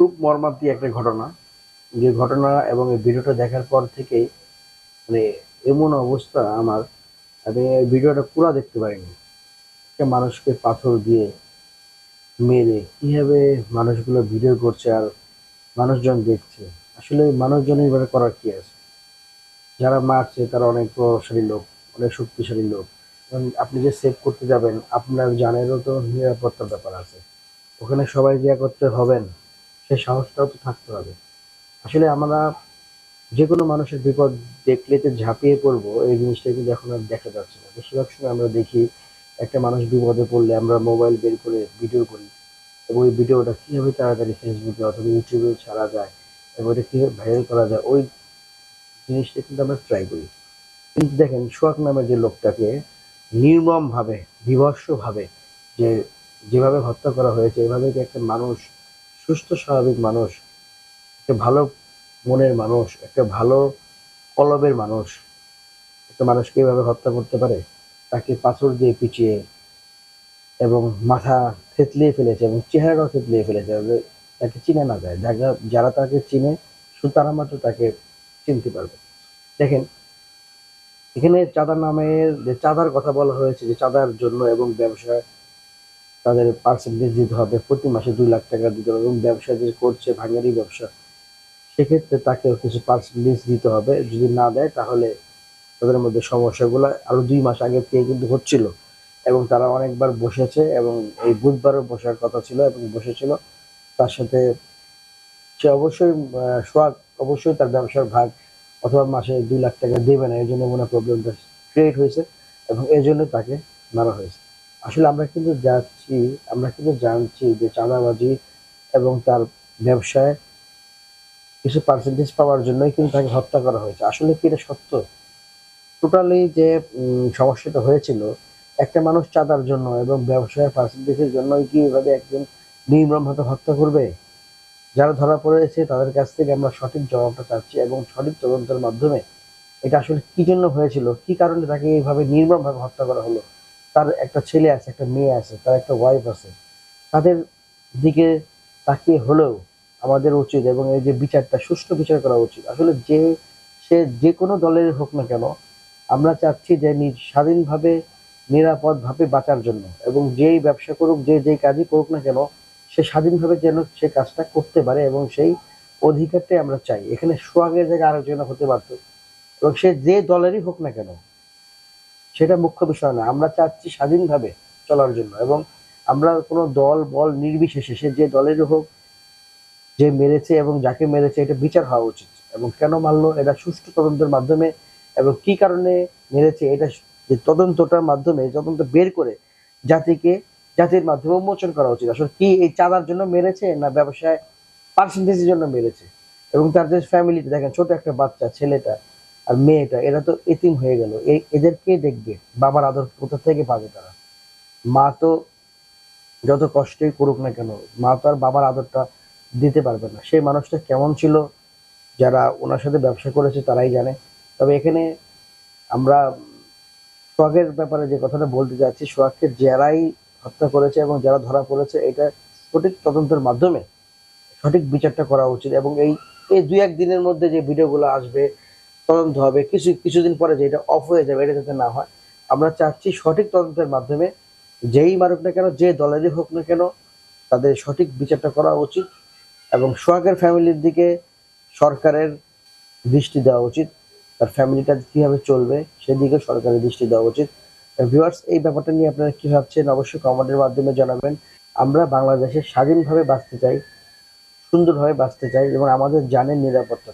খুব মর্মান্তিক একটা ঘটনা। যে ঘটনা এবং এই ভিডিওটা দেখার পর থেকেই মানে এমন অবস্থা আমার। আমি ভিডিওটা পুরো দেখতে পারিনি। একটা মানুষকে পাথর দিয়ে মেরে কীভাবে মানুষগুলো ভিডিও করছে আর মানুষজন দেখছে? আসলে মানুষজন এবারে করার কী আছে? যারা মারছে তারা অনেক প্রভাবশালী লোক, অনেক শক্তিশালী লোক। আপনি যে সেভ করতে যাবেন, আপনার জানেরও তো নিরাপত্তার ব্যাপার আছে। ওখানে সবাই যে একত্রে হবেন সেই সাহসটাও তো থাকতে হবে। আসলে আমরা যে কোনো মানুষের বিপদ দেখলে যে ঝাঁপিয়ে পড়ব, এই জিনিসটা কিন্তু এখন আর দেখা যাচ্ছে না। বেশিরভাগ সময় আমরা দেখি একটা মানুষ বিপদে পড়লে আমরা মোবাইল বের করে ভিডিও করি এবং ওই ভিডিওটা কীভাবে তাড়াতাড়ি ফেসবুকে অথবা ইউটিউবে ছাড়া যায় এবং ওটা কীভাবে ভাইরাল করা যায়, ওই জিনিসটা কিন্তু আমরা ট্রাই করি। কিন্তু দেখেন, সোহাগ নামের যে লোকটাকে নির্মমভাবে, বিভৎসভাবে যে যেভাবে হত্যা করা হয়েছে, এভাবে কি একটা মানুষ সুস্থ, স্বাভাবিক মানুষ, একটা ভালো মনের মানুষ, একটা ভালো কলবের মানুষ, একটা মানুষকে এভাবে হত্যা করতে পারে? তাকে পাথর দিয়ে পিটিয়ে এবং মাথা থেতলিয়ে ফেলেছে এবং চেহারাটাও থেতলিয়ে ফেলেছে। তাকে চিনে না যায়। যারা যারা তাকে চিনে শুধু তারা মাত্র তাকে চিনতে পারবে। দেখেন, এখানে চাঁদা নামের যে চাঁদার কথা বলা হয়েছে, যে চাঁদার জন্য এবং ব্যবসা তাদের পার্সেন্টেজ দিতে হবে। প্রতি মাসে দুই লাখ টাকা দিতে হবে এবং ব্যবসা যে করছে ভাঙারি ব্যবসা সেক্ষেত্রে তাকেও কিছু পার্সেন্টেজ দিতে হবে। যদি না দেয় তাহলে তাদের মধ্যে সমস্যাগুলো আরও দুই মাস আগে থেকে কিন্তু হচ্ছিল এবং তারা অনেকবার বসেছে এবং এই বুধবারও বসার কথা ছিল এবং বসেছিল। তার সাথে সে অবশ্যই আহ, অবশ্যই তার ব্যবসার ভাগ অথবা মাসে দুই লাখ টাকা দেবে না। এই জন্য মনে প্রবলেমটা ক্রিয়েট হয়েছে এবং এই জন্য তাকে মারা হয়েছে। আসলে আমরা কিন্তু যাচ্ছি, আমরা কিন্তু জানছি যে চাঁদাবাজি এবং তার ব্যবসায় কিছু পার্সেন্টেজ পাওয়ার জন্যই কিন্তু তাকে হত্যা করা হয়েছে। আসলে কি এটা সত্য? টোটালি যে সমস্যাটা হয়েছিল, একটা মানুষ চাঁদার জন্য এবং ব্যবসায়ের পার্সেন্টেজের জন্যই কি এভাবে একজন নির্মমভাবে হত্যা করবে? যারা ধরা পড়েছে, তাদের কাছ থেকে আমরা সঠিক জবাবটা চাচ্ছি এবং সঠিক তদন্তের মাধ্যমে এটা আসলে কি জন্য হয়েছিল? কি কারণে তাকে এইভাবে নির্মমভাবে হত্যা করা হলো? তার একটা ছেলে আছে, একটা মেয়ে আছে, তার একটা ওয়াইফ আছে। তাদের দিকে তাকিয়ে হলেও আমাদের উচিত এবং এই যে বিচারটা, সুষ্ঠু বিচার করা উচিত। আসলে যে, সে যে কোনো দলের হোক না কেন, আমরা চাচ্ছি যে নি- স্বাধীনভাবে, নিরাপদভাবে বাঁচার জন্য এবং যেই ব্যবসা করুক, যে যেই কাজই করুক না কেন, সে স্বাধীনভাবে যেন সে কাজটা করতে পারে এবং সেই অধিকারটাই আমরা চাই। এখানে সোহাগের জায়গায় আরেকজন হতে পারতো এবং সে যে দলেরই হোক না কেন সেটা মুখ্য বিষয় না আমরা চাচ্ছি স্বাধীনভাবে চলার জন্য এবং আমরা কোনো দল, বল নির্বিশেষে সে যে দলের হোক, যে মেরেছে এবং যাকে মেরেছে, এটা বিচার হওয়া উচিত। এবং কেন মারলো, এটা সুষ্ঠু তদন্তের মাধ্যমে এবং কি কারণে মেরেছে, এটা যে তদন্তটার মাধ্যমে, তদন্ত বের করে জাতিকে, জাতির মাধ্যমে উন্মোচন করা উচিত। আসলে কি এই চাঁদার জন্য মেরেছে না ব্যবসায় পার্সেন্টেজের জন্য মেরেছে? এবং তার যে ফ্যামিলিটা দেখেন ছোট একটা বাচ্চা, ছেলেটা আর মেয়েটা, এরা তো এতিম হয়ে গেল। এই এদের কে দেখবে, বাবার আদর কোথা থেকে পাবে তারা? মা তো যত কষ্টই করুক না কেন, মা তো আর বাবার আদরটা দিতে পারবে না। সেই মানুষটা কেমন ছিল, যারা ওনার সাথে ব্যবসা করেছে তারাই জানে। তবে এখানে আমরা সোহাগের ব্যাপারে যে কথাটা বলতে যাচ্ছি, সোহাগকে যারাই হত্যা করেছে এবং যারা ধরা পড়েছে, এটা সঠিক তদন্তের মাধ্যমে সঠিক বিচারটা করা উচিত। এবং এই এই দুই এক দিনের মধ্যে যে ভিডিওগুলো আসবে তদন্ত হবে। কিছু, কিছুদিন পরে যে এটা অফ হয়ে যাবে, এটা যাতে না হয়, আমরা চাচ্ছি সঠিক তদন্তের মাধ্যমে যেই মারুক না কেন, যে দলেরই হোক না কেন, তাদের সঠিক বিচারটা করা উচিত এবং সোহাগের ফ্যামিলির দিকে সরকারের দৃষ্টি দেওয়া উচিত। তার ফ্যামিলিটা কীভাবে চলবে, সেদিকে সরকারের দৃষ্টি দেওয়া উচিত। ভিউয়ার্স এই ব্যাপারটা নিয়ে আপনারা কী ভাবছেন, অবশ্যই কমেন্টের মাধ্যমে জানাবেন। আমরা বাংলাদেশে স্বাধীনভাবে বাঁচতে চাই, সুন্দরভাবে বাঁচতে চাই এবং আমাদের জানের নিরাপত্তা